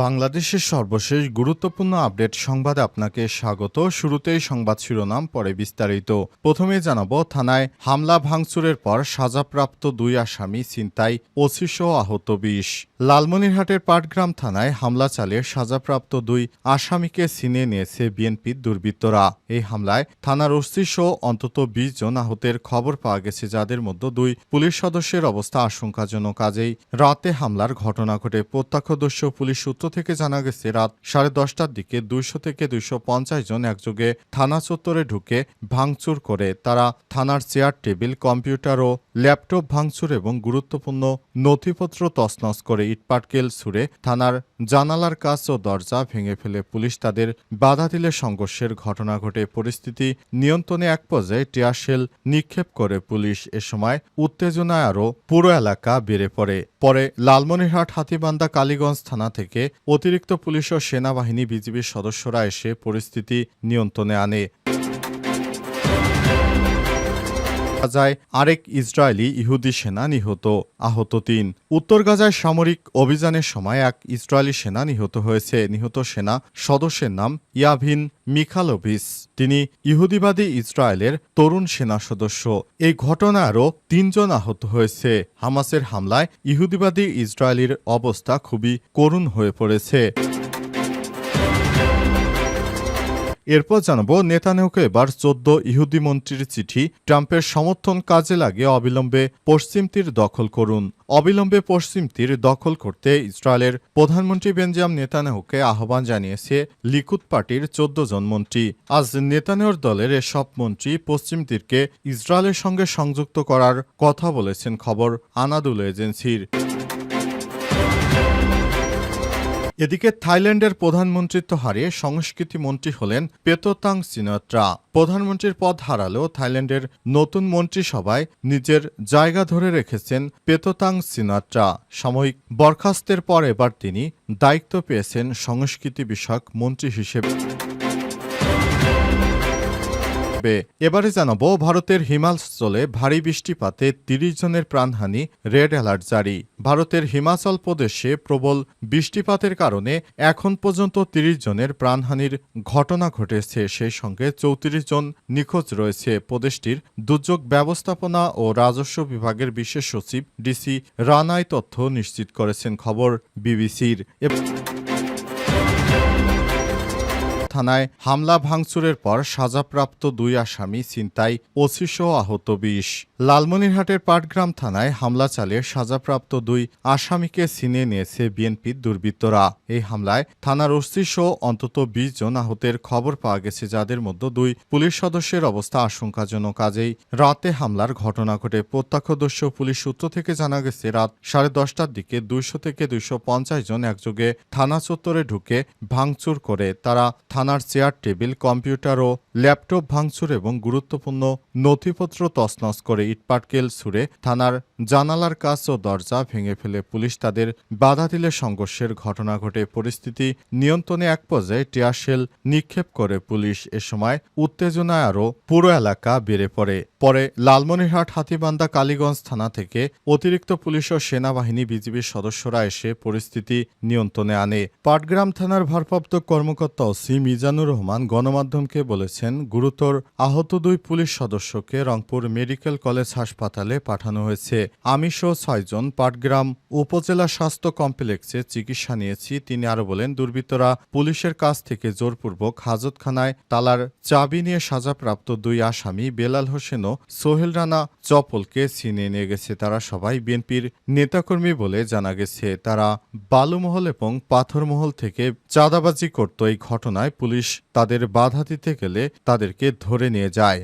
বাংলাদেশের সর্বশেষ গুরুত্বপূর্ণ আপডেট সংবাদে আপনাকে স্বাগত। শুরুতেই সংবাদ শিরোনাম, পরে বিস্তারিত। প্রথমে জানাব, থানায় হামলা ভাঙচুরের পর সাজাপ্রাপ্ত দুই আসামি ছিনতাই ওসিসহ আহত বিশ। লালমনিরহাটের পাটগ্রাম থানায় হামলা চালিয়ে সাজাপ্রাপ্ত দুই আসামিকে ছিনিয়ে নিয়েছে বিএনপির দুর্বৃত্তরা। এই হামলায় থানার সহ অন্তত বিশ জন আহতের খবর পাওয়া গেছে, যাদের মধ্যে দুই পুলিশ সদস্যের অবস্থা আশঙ্কাজনক। কাজেই রাতে হামলার ঘটনা ঘটে। প্রত্যক্ষদর্শী পুলিশ সূত্র থেকে জানা গেছে, রাত সাড়ে দশটার দিকে দুইশো থেকে দুইশো পঞ্চাশ জন একযোগে থানা চত্বরে ঢুকে ভাঙচুর করে তারা থানার চেয়ার, টেবিল, কম্পিউটার ও ল্যাপটপ ভাঙচুর এবং গুরুত্বপূর্ণ নথিপত্র তছনছ করে ইটপাটকেল ছুড়ে থানার জানালার কাজ ও দরজা ভেঙে ফেলে পুলিশ তাদের বাধা দিলে সংঘর্ষের ঘটনা ঘটে। পরিস্থিতি নিয়ন্ত্রণে এক পর্যায়ে টিয়ারশেল নিক্ষেপ করে পুলিশ। এ সময় উত্তেজনায় আরও পুরো এলাকা বেড়ে পড়ে। পরে লালমনিরহাট, হাতিবান্ধা, কালীগঞ্জ থানা থেকে অতিরিক্ত পুলিশ ও সেনাবাহিনী বিজিবির সদস্যরা এসে পরিস্থিতি নিয়ন্ত্রণে আনে। গাজায় আরেক ইসরায়েলি ইহুদি সেনা নিহত, আহত তিন। উত্তর গাজায় সামরিক অভিযানের সময় এক ইসরায়েলি সেনা নিহত হয়েছে। নিহত সেনা সদস্যের নাম ইয়াভিন মিখালোভিস। তিনি ইহুদিবাদী ইসরায়েলের তরুণ সেনা সদস্য। এই ঘটনায় আরও তিনজন আহত হয়েছে। হামাসের হামলায় ইহুদিবাদী ইসরায়েলির অবস্থা খুবই করুণ হয়ে পড়েছে। এরপর জানাব নেতানিয়াহুকে এবার চোদ্দ ইহুদি মন্ত্রীর চিঠি, ট্রাম্পের সমর্থন কাজে লাগে অবিলম্বে পশ্চিম তীর দখল করুন। অবিলম্বে পশ্চিম তীর দখল করতে ইসরায়েলের প্রধানমন্ত্রী বেঞ্জাম নেতানিয়াহুকে আহ্বান জানিয়েছে লিকুদ পার্টির চোদ্দ জন মন্ত্রী। আজ নেতানিয়াহুর দলের এসব মন্ত্রী পশ্চিম তীরকে ইসরায়েলের সঙ্গে সংযুক্ত করার কথা বলেছেন খবর আনাদুল এজেন্সির। এদিকে থাইল্যান্ডের প্রধানমন্ত্রীত্ব হারিয়ে সংস্কৃতি মন্ত্রী হলেন পেতোতাং সিনাত্রা। প্রধানমন্ত্রীর পদ হারালেও থাইল্যান্ডের নতুন মন্ত্রিসভায় নিজের জায়গা ধরে রেখেছেন পেতোতাং সিনাত্রা। সাময়িক বরখাস্তের পর এবার তিনি দায়িত্ব পেয়েছেন সংস্কৃতি বিষয়ক মন্ত্রী হিসেবে। থাকবে এবারে জানাব, ভারতের হিমাচলে ভারী বৃষ্টিপাতে তিরিশ জনের প্রাণহানি, রেড অ্যালার্ট জারি। ভারতের হিমাচল প্রদেশে প্রবল বৃষ্টিপাতের কারণে এখন পর্যন্ত তিরিশ জনের প্রাণহানির ঘটনা ঘটেছে। সেই সঙ্গে চৌত্রিশ জন নিখোঁজ রয়েছে। প্রদেশটির দুর্যোগ ব্যবস্থাপনা ও রাজস্ব বিভাগের বিশেষ সচিব ডিসি রানাই তথ্য নিশ্চিত করেছেন। খবর বিবিসির। থানায় হামলা ভাঙচুরের পর সাজাপ্রাপ্ত দুই আসামি ছিনতাই ওসিসহ আহত বিশ। লালমনিরহাটের পাটগ্রাম থানায় হামলা চালিয়ে সাজাপ্রাপ্ত দুই আসামিকে ছিনিয়ে নিয়েছে বিএনপির দুর্বৃত্তরা। এই হামলায় থানার ওসি অন্তত বিশ জন আহতের খবর পাওয়া গেছে, যাদের মধ্যে দুই পুলিশ সদস্যের অবস্থা আশঙ্কাজনক। কাজেই রাতে হামলার ঘটনা ঘটে। প্রত্যক্ষদর্শী পুলিশ সূত্র থেকে জানা গেছে, রাত সাড়ে দশটার দিকে দুইশো থেকে দুইশো পঞ্চাশ জন একযোগে থানা চত্বরে ঢুকে ভাঙচুর করে তারা থানার চেয়ার, টেবিল, কম্পিউটার ও ল্যাপটপ ভাঙচুর এবং গুরুত্বপূর্ণ নথিপত্র তছনছ করে ইটপাটকেল ছুড়ে থানার জানালার কাজ ও দরজা ভেঙে ফেলে পুলিশ তাদের বাধা দিলে সংঘর্ষের ঘটনা ঘটে। পরিস্থিতি নিয়ন্ত্রণে এক পর্যায়ে টিয়ারশেল নিক্ষেপ করে পুলিশ। এ সময় উত্তেজনায় আরও পুরো এলাকা বেড়ে পড়ে। পরে লালমনিরহাট, হাতিবান্ধা, কালীগঞ্জ থানা থেকে অতিরিক্ত পুলিশ ও সেনাবাহিনী বিজিবির সদস্যরা এসে পরিস্থিতি নিয়ন্ত্রণে আনে। পাটগ্রাম থানার ভারপ্রাপ্ত কর্মকর্তা ওসি মিজানুর রহমান গণমাধ্যমকে বলেছেন, গুরুতর আহত দুই পুলিশ সদস্যকে রংপুর মেডিকেল কলেজ হাসপাতালে পাঠানো হয়েছে। আমি সহ ছয়জন পাটগ্রাম উপজেলা স্বাস্থ্য কমপ্লেক্সে চিকিৎসা নিয়েছি, তিনি আরও বলেন, দুর্বৃত্তরা পুলিশের কাছ থেকে জোরপূর্বক হাজতখানায় তালার চাবি নিয়ে সাজাপ্রাপ্ত দুই আসামি বেলাল হোসেন ও সোহেল রানা চপলকে ছিনিয়ে নিয়ে গেছে। তারা সবাই বিএনপির নেতাকর্মী বলে জানা গেছে। তারা বালুমহল এবং পাথরমহল থেকে চাঁদাবাজি করত। এই ঘটনায় পুলিশ তাদের বাধা দিতে গেলে তাদেরকে ধরে নিয়ে যায়।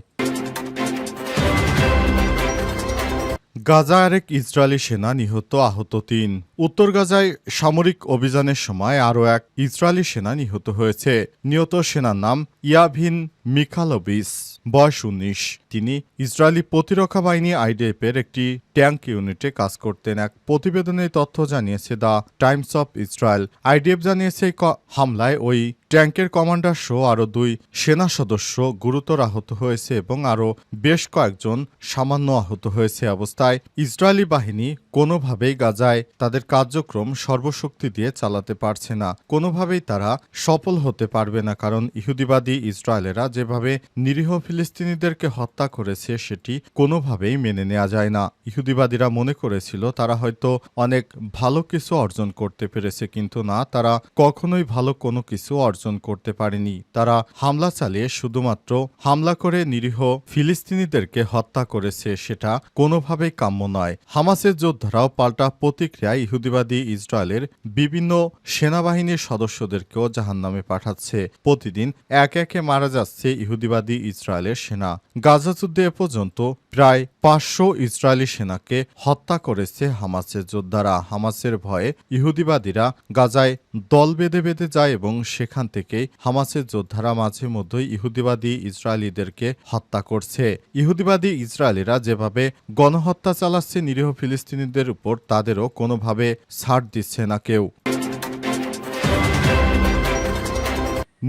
গাজা আরেক ইসরায়েলি সেনা নিহত আহত তিন। উত্তর গাজায় সামরিক অভিযানের সময় আরও এক ইসরায়েলি সেনা নিহত হয়েছে। নিহত সেনার নাম ইয়াভিন মিখালোভিস বয়স উনিশ। তিনি ইসরায়েলি প্রতিরক্ষা বাহিনী আইডিএফের একটি ট্যাঙ্ক ইউনিটে কাজ করতেন এক প্রতিবেদনে তথ্য জানিয়েছে the Times of Israel. IDF জানিয়েছে হামলায় ওই ট্যাঙ্কের কমান্ডার সহ আরও দুই সেনা সদস্য গুরুতর আহত হয়েছে এবং আরও বেশ কয়েকজন সামান্য আহত হয়েছে অবস্থায়। ইসরায়েলি বাহিনী কোনোভাবেই গাজায় তাদের কার্যক্রম সর্বশক্তি দিয়ে চালাতে পারছে না। কোনোভাবেই তারা সফল হতে পারবে না কারণ ইহুদিবাদী ইসরায়েলেরা যেভাবে নিরীহ ফিলিস্তিনিদেরকে হত্যা করেছে সেটি কোনোভাবেই মেনে নেওয়া যায় না। ইহুদিবাদীরা মনে করেছিল, তারা হয়তো অনেক ভালো কিছু অর্জন করতে পেরেছে, কিন্তু না, তারা কখনোই ভালো কোনো কিছু অর্জন করতে পারেনি। তারা হামলা চালিয়ে শুধুমাত্র হামলা করে নিরীহ ফিলিস্তিনিদেরকে হত্যা করেছে, সেটা কোনোভাবেই কাম্য নয়। হামাসের যোদ্ধারাও পাল্টা প্রতিক্রিয়ায় ইহুদিবাদী ইসরায়েলের বিভিন্ন সেনাবাহিনীর সদস্যদেরকেও জাহান্নামে পাঠাচ্ছে। প্রতিদিন এক একে মারা যাচ্ছে ইহুদিবাদী ইসরায়েলের সেনা। গাজা যুদ্ধে এ পর্যন্ত প্রায় পাঁচশো ইসরায়েলি সেনাকে হত্যা করেছে হামাসের যোদ্ধারা। হামাসের ভয়ে ইহুদিবাদীরা গাজায় দল বেঁধে বেঁধে যায় এবং সেখান থেকেই হামাসের যোদ্ধারা মাঝে মধ্যেই ইহুদিবাদী ইসরায়েলিদেরকে হত্যা করছে। ইহুদিবাদী ইসরায়েলিরা যেভাবে গণহত্যা চালাচ্ছে, নিরীহ ফিলিস্তিনিদের উপর তাদেরও কোনোভাবে ছাড় দিচ্ছে না কেউ।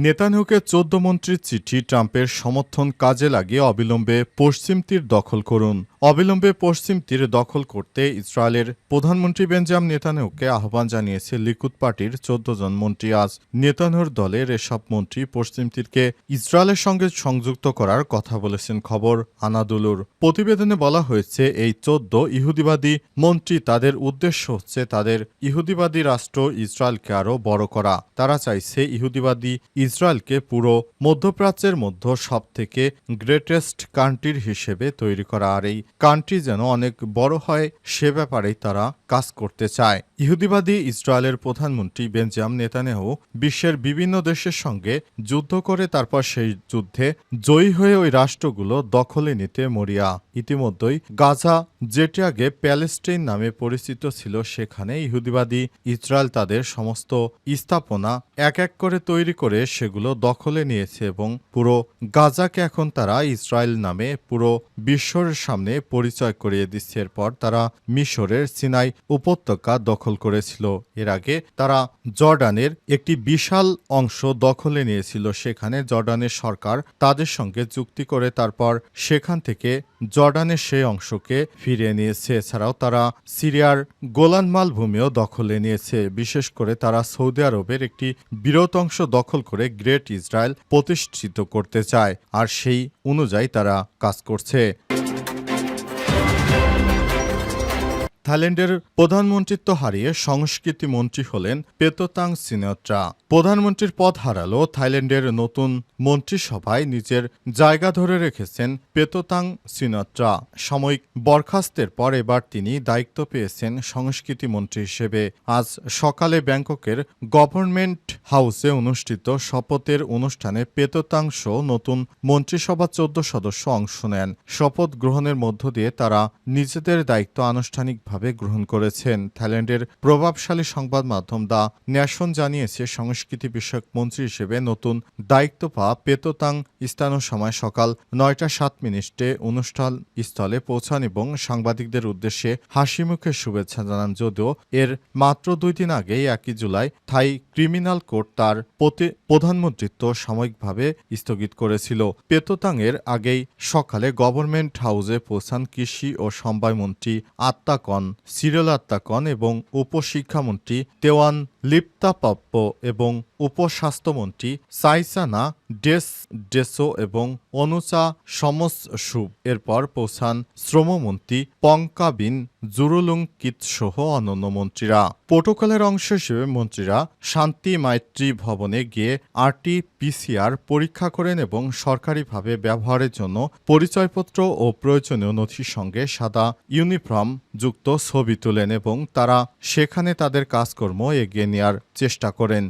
নেতানিয়াহুকে চোদ্দ মন্ত্রীর চিঠি ট্রাম্পের সমর্থন কাজে লাগিয়ে অবিলম্বে পশ্চিম তীর দখল করুন। অবিলম্বে পশ্চিম তীর দখল করতে ইসরায়েলের প্রধানমন্ত্রী বেঞ্জাম নেতানিয়াহুকে আহ্বান জানিয়েছে লিকুদ পার্টির চোদ্দ জন মন্ত্রী। আজ নেতানিয়াহুর দলের এসব মন্ত্রী পশ্চিম তীরকে ইসরায়েলের সঙ্গে সংযুক্ত করার কথা বলেছেন খবর আনাদুলুর। প্রতিবেদনে বলা হয়েছে, এই চোদ্দ ইহুদিবাদী মন্ত্রী তাদের উদ্দেশ্য হচ্ছে তাদের ইহুদিবাদী রাষ্ট্র ইসরায়েলকে আরও বড় করা। তারা চাইছে ইহুদিবাদী ইসরায়েলকে পুরো মধ্যপ্রাচ্যের মধ্যে সব থেকে গ্রেটেস্ট কান্ট্রির হিসেবে তৈরি করা। আর এই কান্ট্রি যেন অনেক বড় হয় সে ব্যাপারেই তারা কাজ করতে চায়। ইহুদিবাদী ইসরায়েলের প্রধানমন্ত্রী বেঞ্জাম নেতানেহু বিশ্বের বিভিন্ন দেশের সঙ্গে যুদ্ধ করে তারপর সেই যুদ্ধে জয়ী হয়ে ওই রাষ্ট্রগুলো দখলে নিতে মরিয়া। ইতিমধ্যেই গাজা যেটি আগে প্যালেস্টাইন নামে পরিচিত ছিল সেখানে ইহুদিবাদী ইসরায়েল তাদের সমস্ত স্থাপনা এক এক করে তৈরি করে সেগুলো দখলে নিয়েছে এবং পুরো গাজাকে এখন তারা ইসরায়েল নামে পুরো বিশ্বর সামনে পরিচয় করিয়ে দিচ্ছে। এরপর তারা মিশরের সিনাই উপত্যকা দখল করেছিল। এর আগে তারা জর্ডানের একটি বিশাল অংশ দখলে নিয়েছিল। সেখানে জর্ডানের সরকার তাদের সঙ্গে চুক্তি করে তারপর সেখান থেকে জর্ডানের সেই অংশকে ফিরিয়ে নিয়েছে। এছাড়াও তারা সিরিয়ার গোলান মালভূমিও দখলে নিয়েছে। বিশেষ করে তারা সৌদি আরবের একটি বিরত অংশ দখল করে গ্রেট ইসরায়েল প্রতিষ্ঠিত করতে চায়। আর সেই অনুযায়ী তারা কাজ করছে। থাইল্যান্ডের প্রধানমন্ত্রিত্ব হারিয়ে সংস্কৃতি মন্ত্রী হলেন পেতোতাং সিনেত্রা প্রধানমন্ত্রীর পদ হারালো থাইল্যান্ডের নতুন মন্ত্রিসভায় নিজের জায়গা ধরে রেখেছেন পেতোতাং সিনেত্রা সাময়িক বরখাস্তের পর এবার তিনি দায়িত্ব পেয়েছেন সংস্কৃতি মন্ত্রী হিসেবে। আজ সকালে ব্যাংককের গভর্নমেন্ট হাউসে অনুষ্ঠিত শপথের অনুষ্ঠানে পেতোতাং সহ নতুন মন্ত্রিসভা চোদ্দ সদস্য অংশ নেন। শপথ গ্রহণের মধ্য দিয়ে তারা নিজেদের দায়িত্ব আনুষ্ঠানিকভাবে গ্রহণ করেছেন। থাইল্যান্ডের প্রভাবশালী সংবাদ মাধ্যম দা ন্যাশন জানিয়েছে, সংস্কৃতি বিষয়ক মন্ত্রী হিসেবে নতুন দায়িত্ব পাওয়া পেতোতাং স্থানীয় সময় সকাল নয়টা সাত মিনিটে অনুষ্ঠান স্থলে পৌঁছান এবং সাংবাদিকদের উদ্দেশ্যে হাসি মুখে শুভেচ্ছা জানান। যদিও এর মাত্র দুই দিন আগেই একই জুলাই থাই ক্রিমিনাল কোর্ট তার প্রধানমন্ত্রিত্ব সাময়িকভাবে স্থগিত করেছিল। পেতোতাংয়ের আগেই সকালে গভর্নমেন্ট হাউসে পৌঁছান কৃষি ও সমবায় মন্ত্রী আত্মাকন সিরিয়াল আত্মাকন এবং উপশিক্ষামন্ত্রী তেওয়ান লিপ্তাপাপ্য এবং উপস্বাস্থ্যমন্ত্রী সাইসানা ডেস ডেসো এবং অনুচা সমস সুব এরপর পৌঁছান শ্রমমন্ত্রী পঙ্কাবিন জুরুলুং কিত সহ অন্যান্য মন্ত্রীরা। প্রোটোকলের অংশ হিসেবে মন্ত্রীরা শান্তি মাইত্রী ভবনে গিয়ে আরটি পিসিআর পরীক্ষা করেন এবং সরকারিভাবে ব্যবহারের জন্য পরিচয়পত্র ও প্রয়োজনীয় নথির সঙ্গে সাদা ইউনিফর্ম যুক্ত ছবি তোলেন এবং তারা সেখানে তাদের কাজকর্ম এগিয়ে নেওয়ার চেষ্টা করেন।